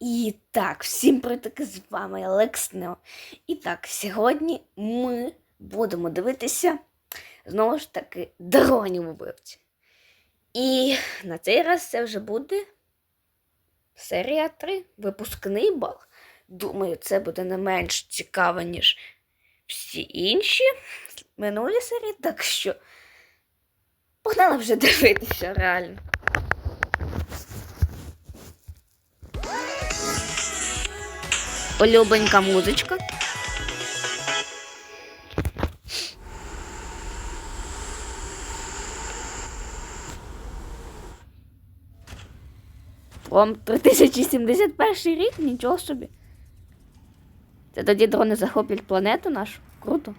І так, всім привіт, з вами Алекс Нео. І так, сьогодні ми будемо дивитися знову ж таки дронів убивці. І на цей раз це вже буде серія 3, випускний бал. Думаю, це буде не менш цікаво, ніж всі інші минулі серії, так що погнали вже дивитися реально. Улюбленька музичка. Вам 3071 рік, нічого собі. Це тоді дрони захоплять планету нашу. Круто.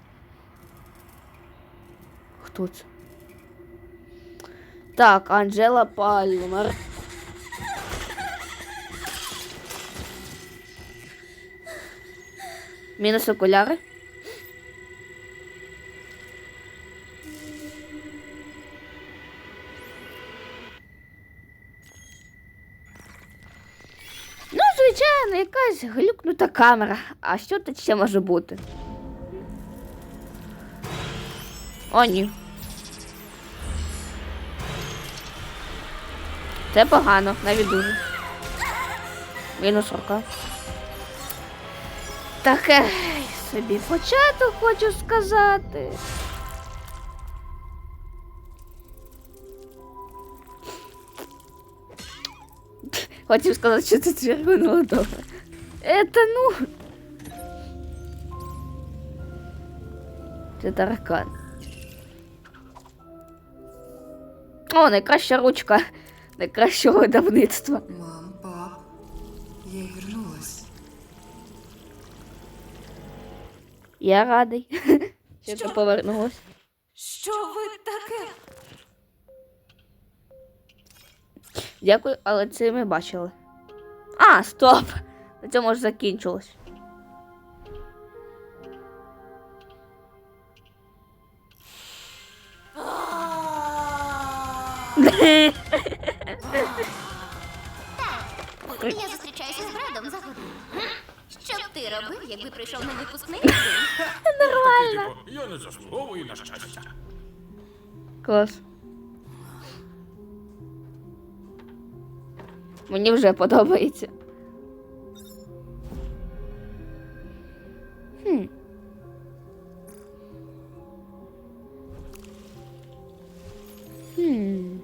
Хто це? Так, Анджела Пальмер. Мінус окуляри. Ну, звичайно, якась глюкнута камера. А що тут ще може бути? О, ні. Це погано, навіть дуже. Мінус рука. Таке собі початок хочу сказати. Хотів сказати, що це цвірку, ну добре. Это ну. Це таракан. О, найкраща ручка найкращого видавництва. Мам, пап, я вернулась. Я радий, що ти повернулась. Що ви таке? Дякую, але це ми бачили. А, стоп! На цьому ж закінчилось. Я зустрічаюся з Бредом за годину. Ти робив, якби прийшов на випускний? Нормально. Я не заслуговую на щастя. Клас. Мені вже подобається. Хм. Хм.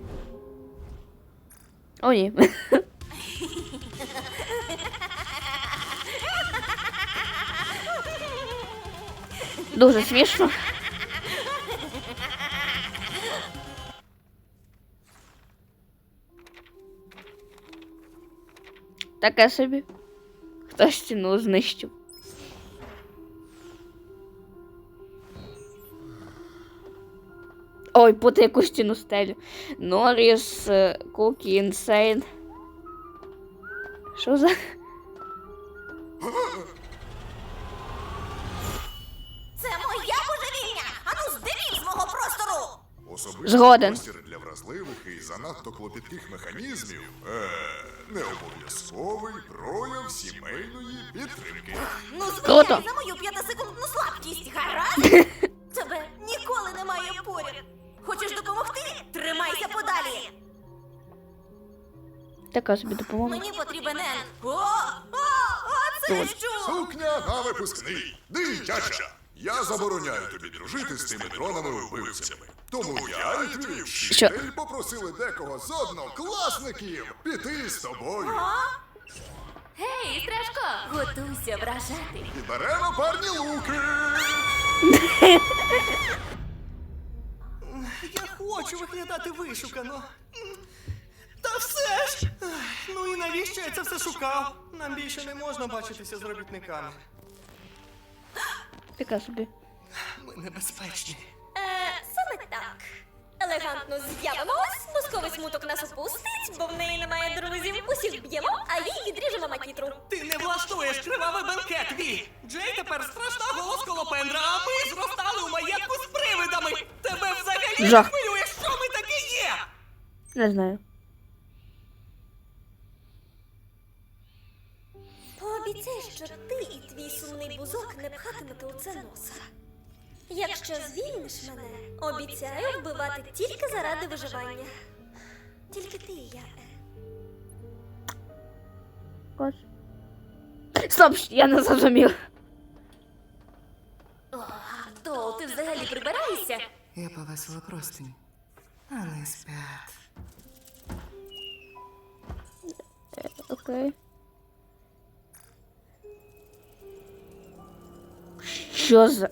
О, ні. Дуже смішно. Таке собі. Хтось стіну знищив. Ой, пути яку стіну стелю. Норріс, е, Кукі, Інсейн. Що за. Згоден. простір для вразливих і занадто клопітких механізмів е, не обов'язковий прояв сімейної підтримки. Ну Круто. за мою п'ятисекундну слабкість, гаразд? Тебе ніколи немає поряд. Хочеш допомогти? Тримайся подалі. Така собі допомога. Мені потрібен Ен. О, о, о, це що? Сукня на випускний. Дитяча. Я забороняю тобі дружити з тими дронами-вбивцями. Тому я і твій вчитель попросили декого з однокласників піти з тобою. Гей, Страшко, готуйся вражати. І беремо парні луки. Я хочу виглядати вишукано. Та все ж. Ну і навіщо я це все шукав? Нам більше не можна бачитися з робітниками. Така собі. Ми небезпечні. Е, саме так. Елегантно з'явимось, бусковий смуток нас опустить, бо в неї немає друзів. Усіх б'ємо, а їй відріжемо макітру. Ти не влаштуєш кривавий бенкет, Ві! Джей тепер страшна голос колопендра, а ми зростали у маєтку з привидами! Тебе взагалі не Жах. хвилює, що ми таке є! Не знаю. Пообіцяй, що ти і твій сумний бузок не пхатимете у це носа. Якщо звільниш мене, обіцяю вбивати тільки заради виживання. Тільки ти і я. Е. Кож. Стоп, я не зрозумів. Дол, ти взагалі прибираєшся? Я повесила простинь. Вони спять. Окей. Що за.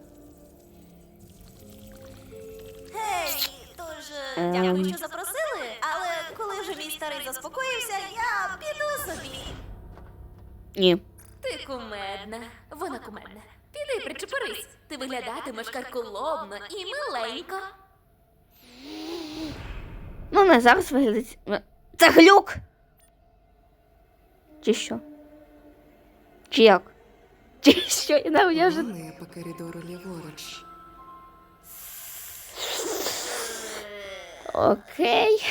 Гей, тож е, Ем. дякую, що запросили, але коли вже мій старий заспокоївся, я піду собі. Ні. Ти кумедна. Вона кумедна. Піди, причепорись. Ти виглядатимеш карколомно і миленько. Ну, не зараз виглядить. Це глюк! Чи що? Чи як? Чи що? Я не я вже. Вони по коридору ліворуч. Окей.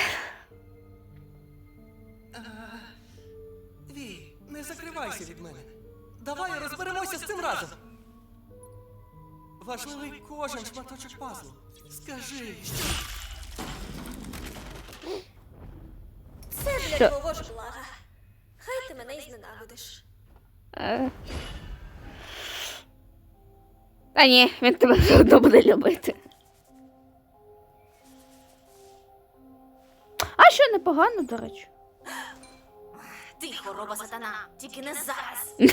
Ві, не закривайся від мене. Давай розберемося з цим разом. Важливий кожен шматочок пазлу. Скажи, що Це для Що? твого ж блага. Хай ти мене й зненавидиш. Е. Та ні, він тебе все одно буде любити. А що непогано, до речі. Ти хвороба сатана, тільки не зараз.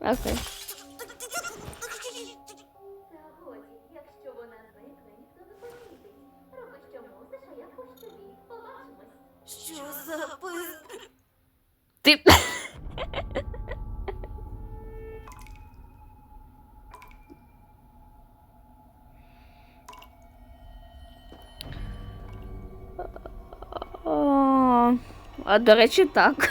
Окей. А до речі, так.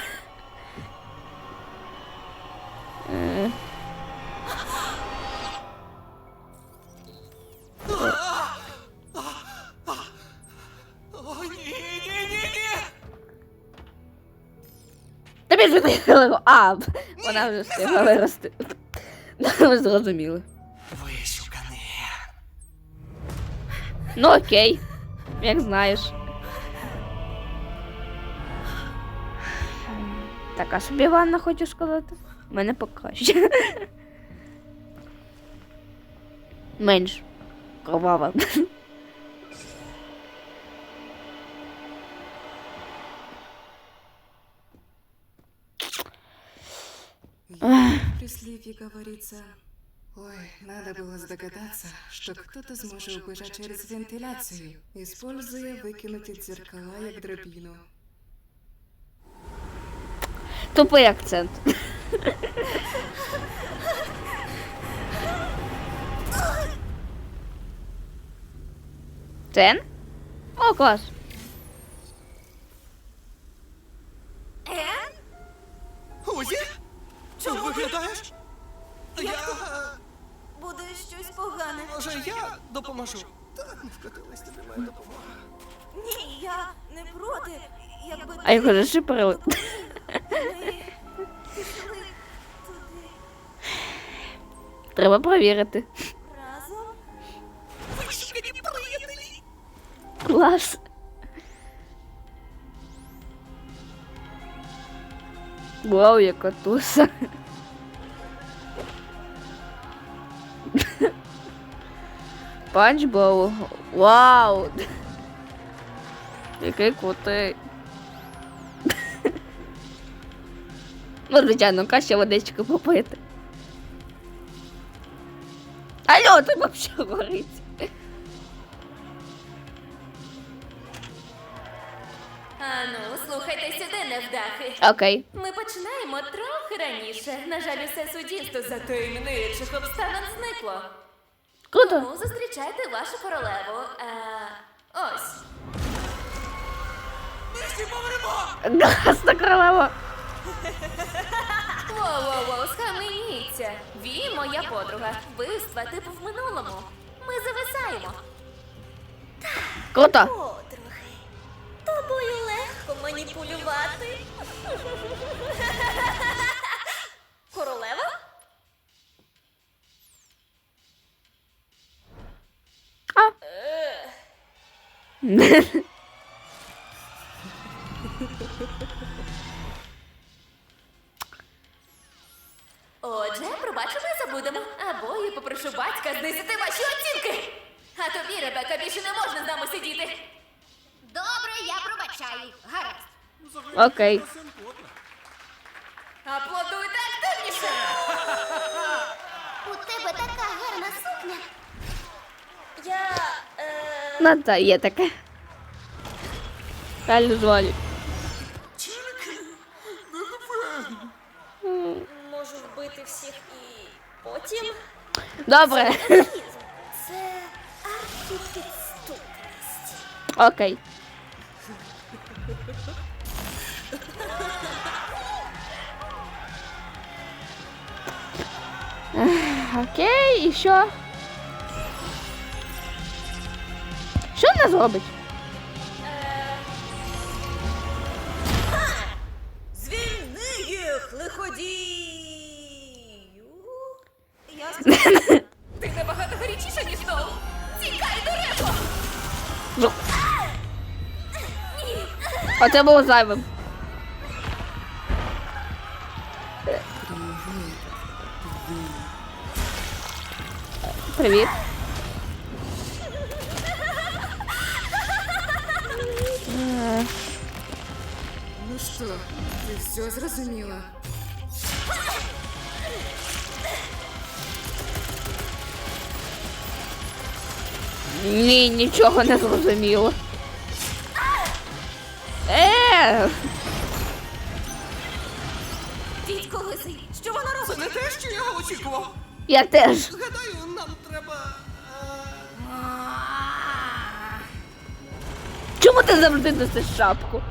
О, ні, ні, ні, ні! Тобі ж виїхали. А, вона вже встигла вирости. Ви зрозуміли. Ну окей, як знаєш. Така собі ванна, хочу сказати. У мене покраще. Менш кровава. В прислівье говорится... Ой, надо было догадаться, что кто-то сможет убежать через вентиляцию, используя выкинутые зеркала як дробину. Тупий акцент. Цен? О, клас. Ен? Узі? Чому виглядаєш? Я... Буде щось погане. Може, я допоможу? Так, не вкотилась тобі моя допомога. Ні, я не проти. Якби А його зашиперили. Треба провірити. разом. Клас. Вау, яка туса. Панчбоу. Вау. Який крутий. Ну, звичайно, краще водички попити. Алло, ти взагалі горить. Ану, слухайте сюди, невдахи. Окей. Ми починаємо трохи раніше. На жаль, усе суддівство за таємничих обставин зникло. Круто. Тому зустрічайте вашу королеву. Е, ось. Класна королева. Воу-воу-воу, схаменіться. Ві, моя подруга. Вбивства типу в минулому. Ми зависаємо. Круто. Подруги. Тобою легко маніпулювати. Королева? Отже, Окей. Аплодуйте активніше! У тебе така гарна сукня. Я. Е, Ну, та є таке. Реально звалю. можу вбити всіх і потім. Добре. Це архіпідступність. Окей. Окей, і що? Що вона зробить? Звільни їх, лиходію. Я Ти набагато гарячіша, ніж Ноу! Тікай до репо! Ну. Оце було зайвим. Привіт. Ну що, ти все зрозуміла? Ні, нічого не зрозуміло. Е, Дідько лисий, що вона Це не те, що я очікував. Я теж. Гадаю, нам треба. е, Чому ти завжди носиш шапку?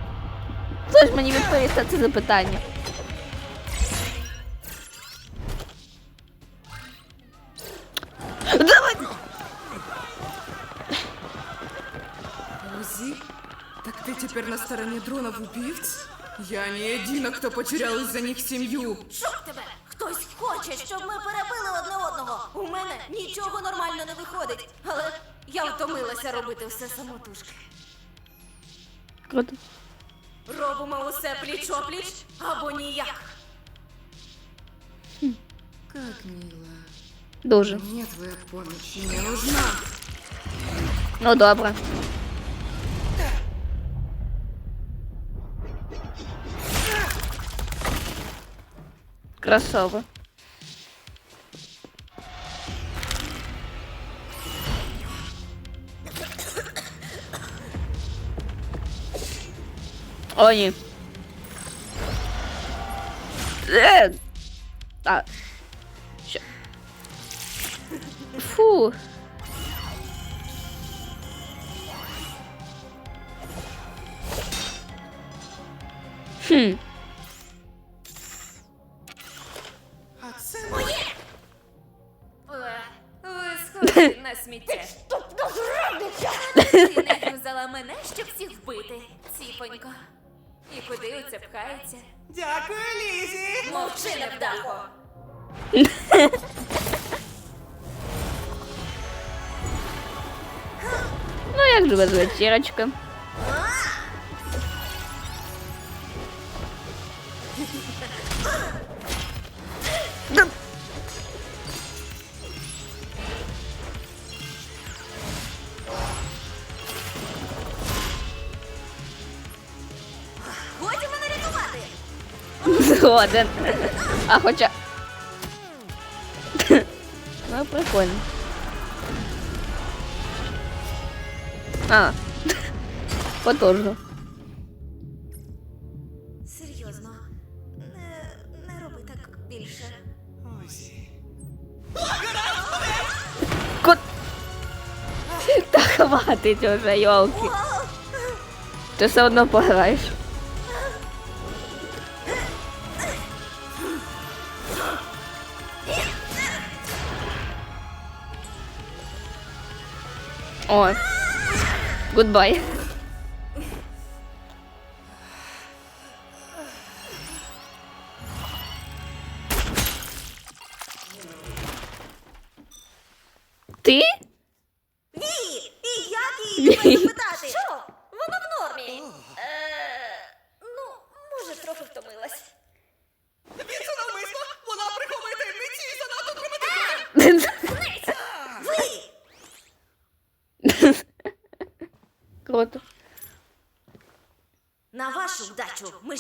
Хто ж мені відповість на це запитання? Давай! Узи? Так ты теперь на стороне дронов убивц? Я не едина, кто потерял из-за них семью. Хтось хоче, щоб ми перебили одне одного. У мене нічого нормально не виходить. Але я втомилася робити все самотужки. Робимо усе пліч-опліч або ніяк. Как мило. Дуже. Мне твоя помощь не нужна. Ну добре. Красава. О, ні. Е! А. Що? Фу. Хм. А це Е, Ви схожі на сміття. Ти не взяла мене, щоб всіх вбити, ціпонько. І куди оце пхається? Дякую, Лізі. Мовчи, невдахо. Ну, як же без вечірочки. Згоден. А хоча. Ну, прикольно. А. Потужно. Серйозно, не, не роби так більше. Кот. Та хватить уже, йолки. Ти все одно пограєш. О. Гудбай.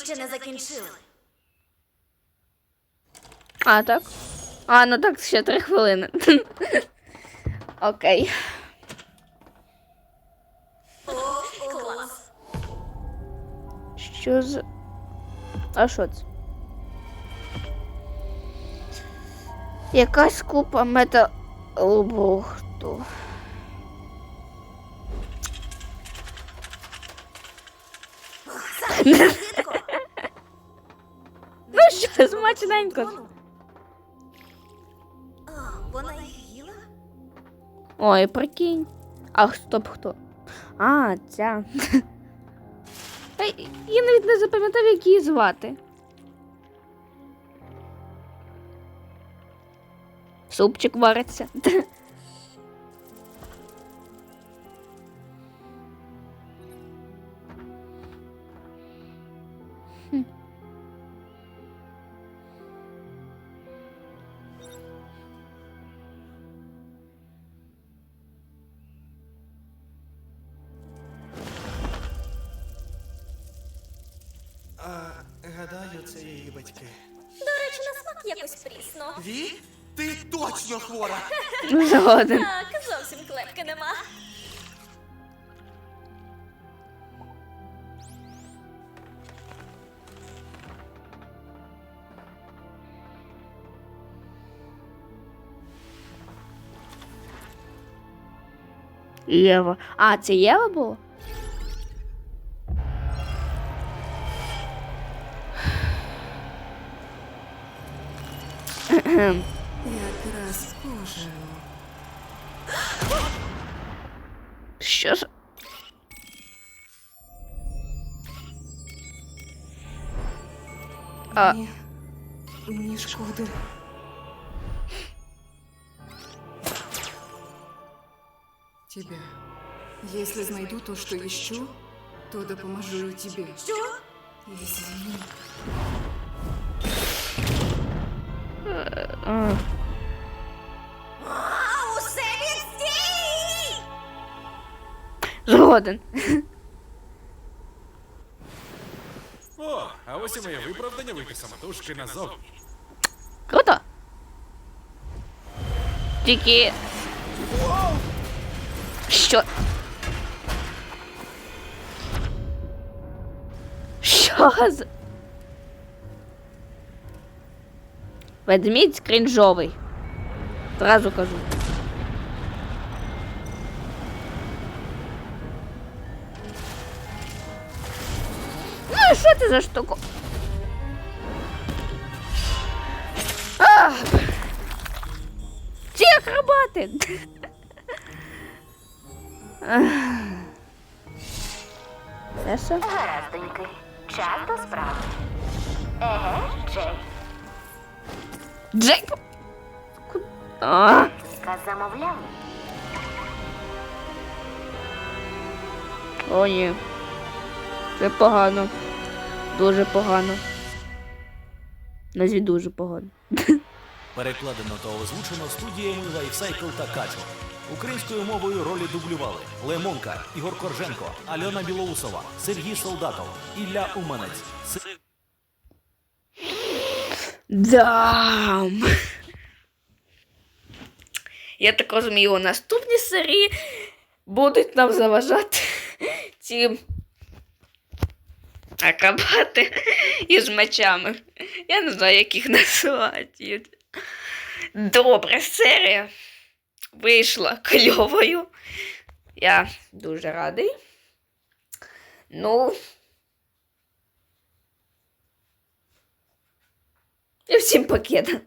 Ще не закінчили. А, так? А, ну так, ще три хвилини. Окей. Що з. А що це? Якась купа металобрухту. Смачненько. Вона їх їла? Ой, прикинь. А стоп хто? А, ця. Я навіть не запам'ятав, як її звати. Супчик вариться. А, гадаю, це її батьки. До речі, на смак якось прісно. Ві? Ти точно хвора! Згоден. Так, зовсім клепки нема. Єва. А, це Єва було? Якраз схоже. Що ж? А. Ні. Мені шкода. Тебя. Если найду то, что ищу, то допоможу и тебе. Що? Извини. А. А, усе відстій! Згоден. О, а ось і моє виправдання вийти самотужки назовні. Круто. Тільки. Що? Що за. Ведмідь крінжовий. Зразу кажу. Ну і що це за штука? Ці акробати. Гараздоньки. Час до справи. Еге, Джей. Джейк. Ку- А, Техніка замовляв. О, ні. Це погано. Дуже погано. Назві дуже погано. Перекладено та озвучено студіями Lifecycle та Качо. Українською мовою ролі дублювали Лемонка, Ігор Корженко, Альона Білоусова, Сергій Солдатов, Ілля Уманець. Дам. Я так розумію, у наступній серії будуть нам заважати ці акробати із мечами. Я не знаю, як їх називати. Добре, серія вийшла кльовою. Я дуже радий. Ну. І всім пакетом.